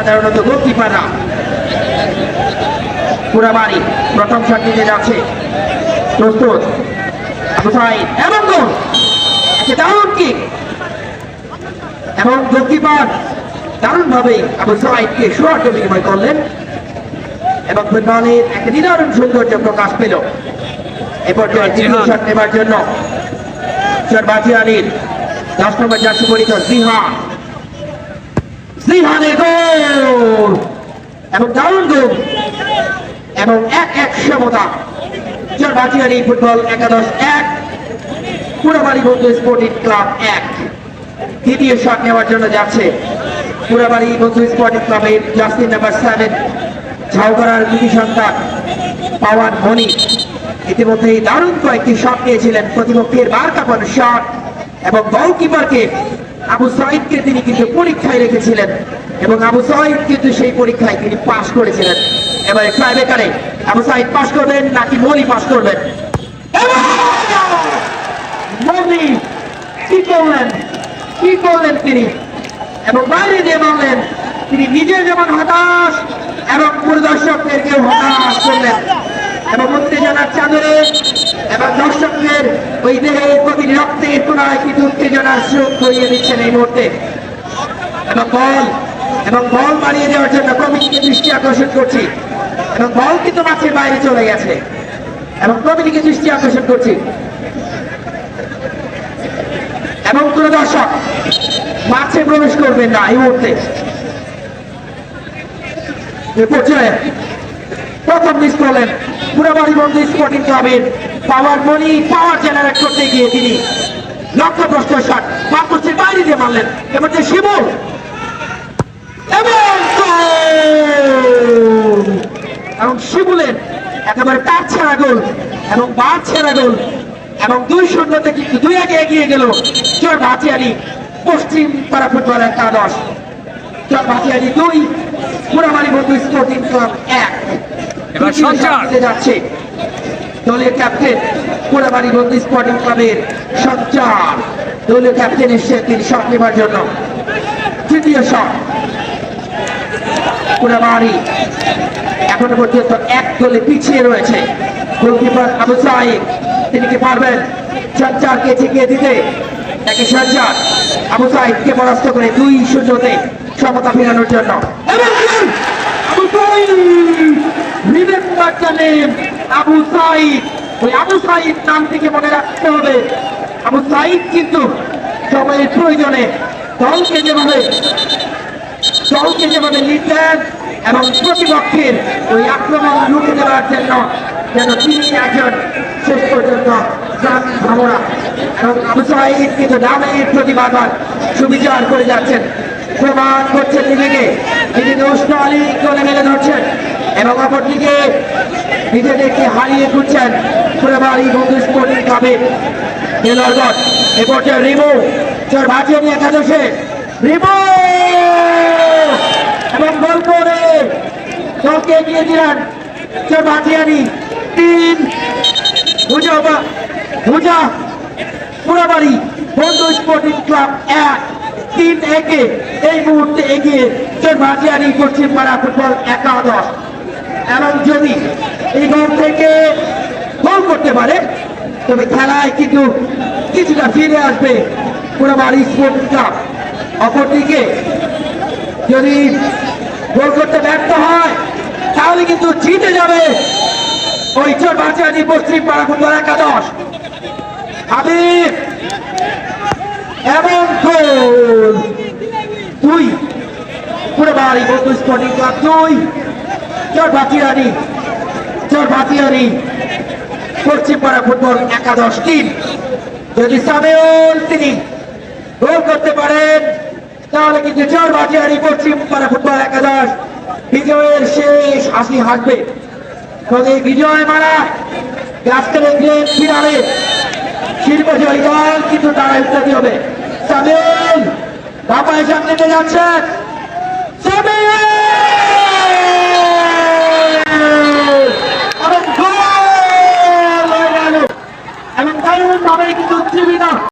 সাধারণত গোলকিপাররা পুরাবাড়ি প্রথম শট নিতে যাচ্ছে। প্রস্তুত। আবু সাইদ এবং গোল! একটা দারুণ কিক এবং গোলকিপার দারুণভাবে আবু সাইদকে শোয়ার্ট বিনিময় করলেন এবং ফুটবলের একটা নিদারুণ সৌন্দর্য প্রকাশ পেল। এ পর্যায়ে দ্বিতীয় শট নেবার জন্য সর্বাজি আলীর দশ নম্বর জার্সি পরিত সিহান গোল! এবং দারুণ গোল! এবং এক এক সমতা। আলী ফুটবল একাদশ এক, পুরাবাড়ি বন্ধু স্পোর্টিং ক্লাব এক। দ্বিতীয় শট নেওয়ার জন্য যাচ্ছে পুরাবাড়ি বন্ধু স্পোর্টিং ক্লাবের জার্সি নাম্বার সেভেন, ঝাউগড়ার কৃতি সন্তান পাওয়ার মণি ইতিমধ্যেই দারুণ কয়েকটি শট নিয়েছিলেন প্রতিপক্ষের বার কাপানো শট এবং গোলকিপারকে আবু সাইদকে তিনি কিন্তু পরীক্ষায় রেখেছিলেন এবং আবু সাইদ কিন্তু সেই পরীক্ষায় তিনি পাশ করেছিলেন। এবারে ট্রাইবেকারে আবু সাইদ পাশ করবেন নাকি মনি পাশ করবেন? মনি কি করলেন? কি করলেন তিনি? এবং বাইরে দিয়ে বললেন, তিনি নিজে যেমন হতাশ এবং পরিদর্শকদেরকেও হতাশ করলেন। এবং উত্তেজনার চাদরে এবং দর্শকদের ওই দেহের প্রতিটি রক্তের তোলায় কিন্তু উত্তেজনার স্রোত করিয়ে দিচ্ছেন এই মুহূর্তে। এবং বল এবং বল বাড়িয়ে দেওয়ার জন্য কমিটিকে দৃষ্টি আকর্ষণ করছি। এবং বল কিন্তু মাঠের বাইরে চলে গেছে। এবং কমিটিকে দৃষ্টি আকর্ষণ করছি। এবং কোন দর্শক মাঠে প্রবেশ করবেন না এই মুহূর্তে। প্রথম মিস করলেন পুরাবাড়ি বন্ধু স্পোর্টিং ক্লাবের পাওয়ার মনি পাওয়ার জেনারেট করতে গিয়ে তিনি লক্ষ্য প্রশ্ন শট পাঁচের বাইরে দিয়ে মারলেন। এবার যে শিবুল এবং শিবুলের একেবারে তার ছেঁড়া গোল এবং বার ছেঁড়া গোল এবং দুই শূন্যতে কিন্তু দুই আগে এগিয়ে গেল চর ভাটিয়ারি পশ্চিম পাড়া ফুটবল একাদশ চর ভাটিয়ারি দুই পুরামারি বন্ধু স্পোর্টিং ক্লাব এক। এবার সঞ্চার। যাচ্ছে। দলীয় ক্যাপ্টেন পুরাবাড়ি বন্ধু স্পোর্টিং ক্লাবের সঞ্চার দলীয় ক্যাপ্টেন এসে তিনি শট নেবার জন্য। তৃতীয় শট পুরাবাড়ি এখনও পর্যন্ত এক গোলে পিছিয়ে রয়েছে। গোলকিপার আবু সাহিদ তিনি কি পারবেন? সঞ্চারকে ঠেকিয়ে দিতে? তাকে সঞ্চার আবু সাহিদকে পরাস্ত করে দুই শূন্যতে সমতা ফেরানোর জন্য। দ্য নেম আবু সাইদ, ওই আবু সাইদ নামটিকে মনে রাখতে হবে। আবু সাইদ কিন্তু সময়ের প্রয়োজনে দলকে যেভাবে দলকে যেভাবে দেন এবং প্রতিপক্ষের ওই আক্রমণ রুখে দেওয়ার জন্য যেন তিনি একজন শেষ পর্যন্ত ভাবনা। এবং আবু সাইদ কিন্তু নামের প্রতিবাদন সুবিচার করে যাচ্ছেন। প্রমাণ করছেন নিজেকে। তিনি দোষ্ট আলী করে মেলে ধরছেন। এবং অপরদিকে নিজেদেরকে হারিয়ে খুঁজছেন পুরোবাড়ি বন্ধু স্পোর্টিং ক্লাবে নেলরগঞ্জ এ পর্যায়ে রিমু, চর ভাজিয়ে নিয়ে একাদশে। রিমু! এবং গোল করে দলকে এগিয়ে দিলেন চর ভাজিয়ানি তিন, ভুজা বা- ভুজা পুরাবাড়ি বন্ধু স্পোর্টিং ক্লাব এক। তিন একে এই মুহূর্তে এগিয়ে চোর ভাজিয়ারি পশ্চিম পাড়া ফুটবল একাদশ। এবং যদি এই গোল থেকে গোল করতে পারে, তবে খেলায় কিন্তু কিছুটা ফিরে আসবে পুরাবাড়ি স্পোর্টিং ক্লাব। অপরদিকে যদি গোল করতে ব্যর্থ হয়, তাহলে কিন্তু জিতে যাবে ওই চোর ভাজিয়ারি পশ্চিম পাড়া ফুটবল একাদশ। হাবিব, এবং দুই। পুরো বাড়ি বন্ধু স্পোর্টিং ক্লাব দুই। চর ভাটিয়ারি চর ভাটিয়ারি পশ্চিমপাড়া ফুটবল একাদশ টিম যদি সামেউল তিনি গোল করতে পারেন, তাহলে কিন্তু চর পশ্চিমপাড়া ফুটবল একাদশ বিজয়ের শেষ হাসি এবং এই বিজয় মারা আজকের ইংল্যান্ড ফিনালে শিল্প জয়ী দল কিন্তু তারা ইত্যাদি হবে। সামিল বাপায় সামনে যাচ্ছে। সামিল